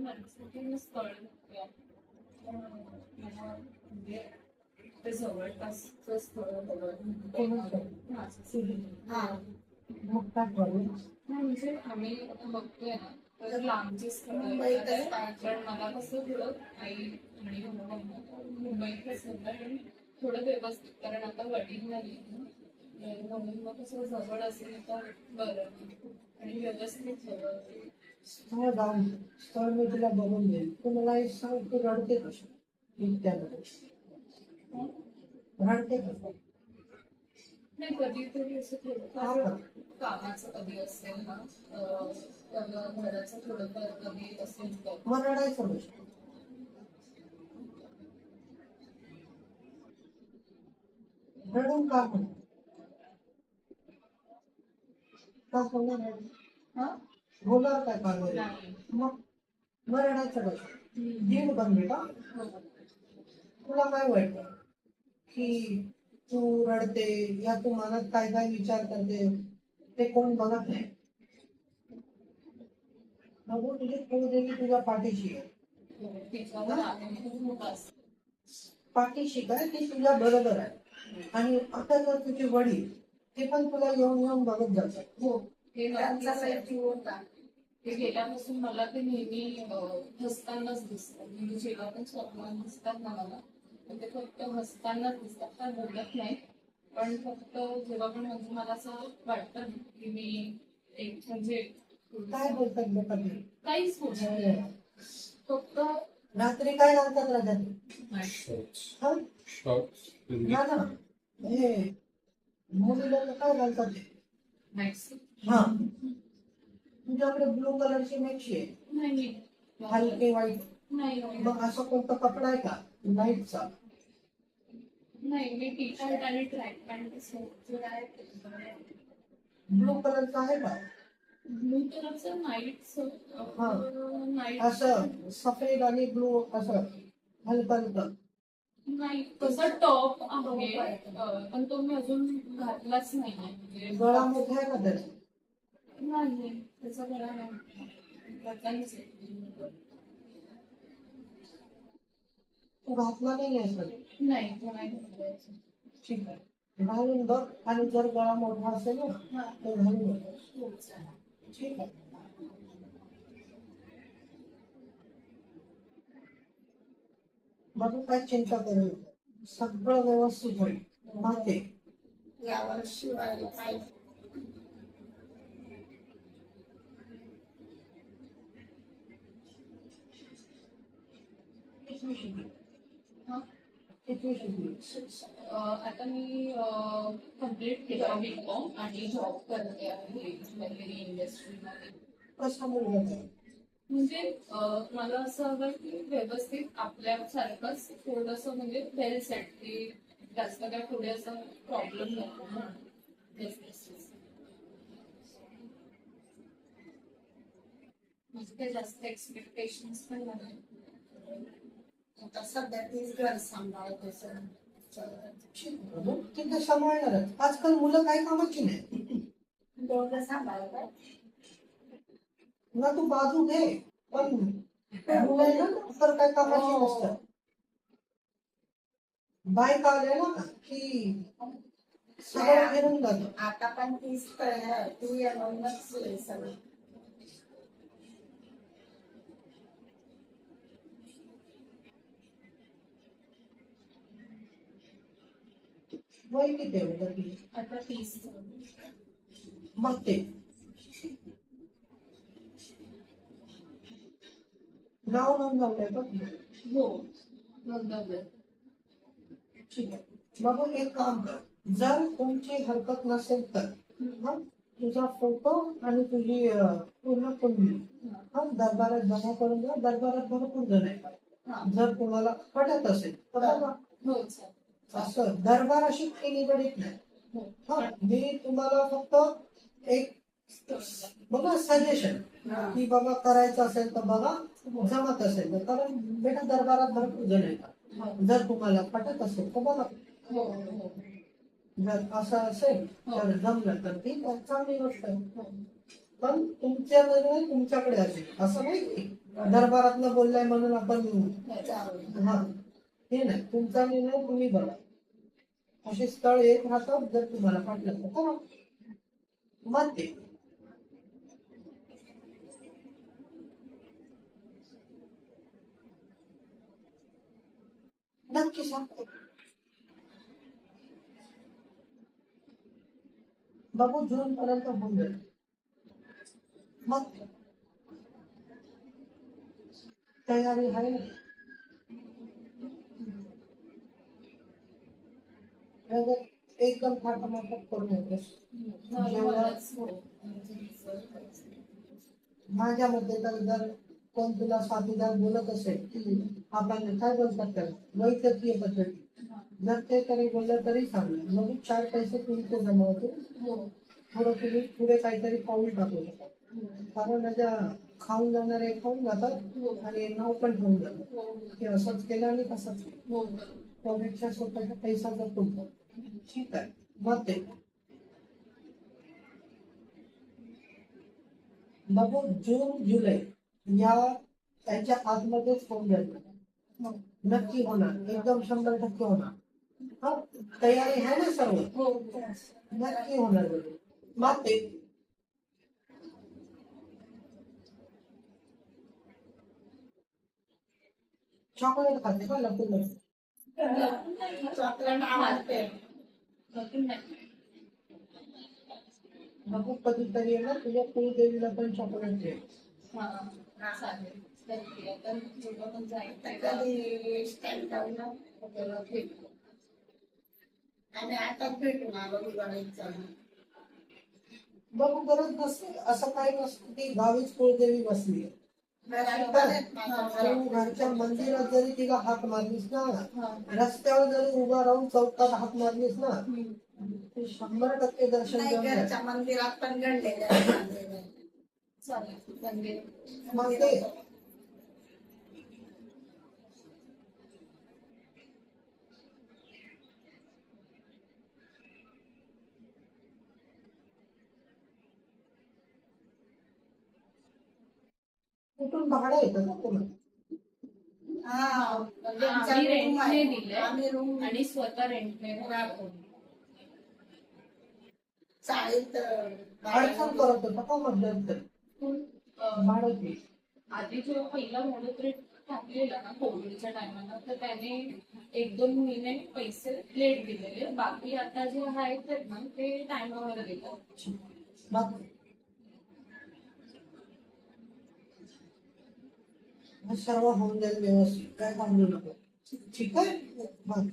माझ्यासाठी स्थळ मला म्हणजे ते जवळपासचं स्थळ म्हणजे आम्ही आता बघतोय ना तर लांबचे स्थळ पण मला कसं थोडं आई आणि मुंबईत मुंबईतच थोडं व्यवस्थित कारण आता वडील नाही म्हणून मग कसं जवळ असेल तर बरं आणि व्यवस्थित हवं स्थळ जाऊन स्थळ मी तुला बघून देईल तू मला एक सांग तू रडते कशी? इतक्यामध्ये रडते कसं नाही कधीतरी असं थोडंफार? कामाचं कधी असेल ना किंवा घराचं थोडंफार कधी असेल तर. मग रडायचं नसतं रडून का म्हणतो का होणार हा? बोलणार काय का मग मग रडायचं कसं दीड बनले का? तुला काय वाटतं? की तू रडते या तू मनात काय काय विचार करते ते कोण बघत नाही? बघू तुझी कुलदेवी तुझ्या पाठीशी पाठीशी काय ती तुझ्या बरोबर आहे. आणि आता जर तुझे वडील ते पण तुला येऊन येऊन बघत जातात. हो. हो हे त्यांचा आहे. होता ते गेल्यापासून मला ते नेहमी हसतानाच दिसतं म्हणजे जेव्हा पण स्वप्न दिसतात ना मला ते फक्त हसतानाच दिसतात. काय बोलत नाही. पण फक्त जेव्हा पण म्हणजे मला असं वाटतं की मी एक म्हणजे काय बोलतात लोक ते? काहीच बोलत नाही. फक्त रात्री काय घालतात राजाने. हा? हे मुलीला काय घालतात हा. तुझ्याकडे ब्लू कलरची मॅक्सी आहे. नाही हलके वाईट. मग असा कोणता कपडा आहे का? लाईटचा नाही मी टी शर्ट आणि ट्रॅक पॅन्ट ब्लू कलरचा आहे का? ब्लू कलरचं नाईट हा. असं सफेद आणि ब्लू असं हलकं हलकं. नाही तसं टॉप आहे पण तो मी अजून घातलाच नाही गळा मोठा आहे का त्याचा? नाही त्याचा गळा नाही घातला नाही सर नाही तो नाही घातलायचा. ठीक आहे घालून बघ आणि जर गळा मोठा असेल ना हा. तर घालून बघ हो. ठीक आहे बघू काय चिंता करू. सगळं व्यवस्थित होईल माहिती यावर्षी व्हायला आता मी कंप्लीट केलं बी कॉम आणि जॉब करते आहे इंडस्ट्रीमध्ये कसा मुलगा? म्हणजे मला असं हवं की व्यवस्थित आपल्यासारखंच थोडस म्हणजे वेल सेट की जास्त काय पुढे असं प्रॉब्लेम नको. म्हणजे काही जास्त एक्सपेक्टेशन्स पण नाही. आता सध्या तीच घर सांभाळते सांभाळणारच. आजकाल मुलं काय कामाची नाही दोघं सांभाळतात ना तू बाजू घे पण मुलं आहे ना तर काय कामाची हो. नसतात. आले ना की सगळं फिरून जात आता पण तीच ती म्हणूनच सोय सगळं. वय किती आहे बेटा तुझी? आता तीस. मग ते. नाव नोंदवलंय बघ. हो ठीक आहे. बाबू एक काम कर. जर तुमची हरकत नसेल तर हा, तुझा फोटो आणि तुझी पूर्ण कुंडली हा दरबारात जमा करून द्या. दरबारात भरपूर जण आहेत हा. जर तुम्हाला पटत असेल तर हो. असं दरबार अशी काही निगडीत नाही. हो हा मी तुम्हाला फक्त एक बघा सजेशन की बाबा करायचं असेल तर बघा जमत असेल तर. कारण बेटा दरबारात भरपूर जण येतात. जर तुम्हाला पटत असेल तर बघा. हो हो. जर असं असेल तर जमलं तर ती चांगली गोष्ट आहे. हो. पण तुमच्या तुमच्याकडे असेल. असं नाही की दरबारातनं बोललाय म्हणून आपण हा. हे नाही तुमचा निर्णय तुम्ही बघा असे स्थळ येत राहतात जर तुम्हाला वाटलं तर करा. मग ते नक्की सांगतो. बघू जून पर्यंत होऊन जाईल. मग तयारी आहे ना अगर एकदम थाटामाटात करून हो. माझ्या मते तर जर कोण तुला साथीदार बोलत असेल की आपण काय बोलतात त्याला वैद्यकीय पद्धती जर ते तरी बोललं तरी चांगलं मग चार पैसे तुमचे जमा होतील हो. थोडं तुम्ही पुढे काहीतरी पाऊल टाकू शकता कारण त्या खाऊन जाणारे खाऊन जातात आणि नाव पण ठेवून जातात. हे असंच केलं आणि तसंच केलं हो. त्यापेक्षा स्वतःचा पैसा जर तुमचा ठीक आहे मग ते बाबू जून जुलै या त्याच्या आतमध्येच होऊन जाईल नक्की होणार एकदम शंभर टक्के होणार हा तयारी आहे ना सर्व. नक्की होणार बाबू. मग ते चॉकलेट खाते का लपून लपून चॉकलेट आवडते बाकी नाही. बाबू कधीतरी आहे ना तुझ्या कुलदेवीला पण चॉकलेट दे पण भेटू. आणि आता भेटून आलो बघू गरज नसते असं काही नसतं ती गावीच कुलदेवी बसली आहे घरच्या मंदिरात जरी तिला हाक मारलीस ना. रस्त्यावर जरी उभा राहून चौकात हाक मारलीस ना. ते शंभर टक्के दर्शन. घरच्या मंदिरात पण. म्हणजे मग ते कुठून भाडं येतं का तुम्हाला हा म्हणजे आमच्या आम्ही रेंटने आहे. दिले आम्ही रूम आणि स्वतः रेंटने राहतो चाळीत अडचण करत होता का मध्यंतरी अं, भाडं ते आधी जेव्हा पहिला मोडोत्रेट टाकलेला ना कोविडच्या टायमाला तर त्याने एक दोन महिने पैसे लेट दिलेले. बाकी आता जे आहेत ते ना ते टायमावर मग सर्व होऊन जाईल व्यवस्थित. काय सांगू नको. ठीक आहे? मग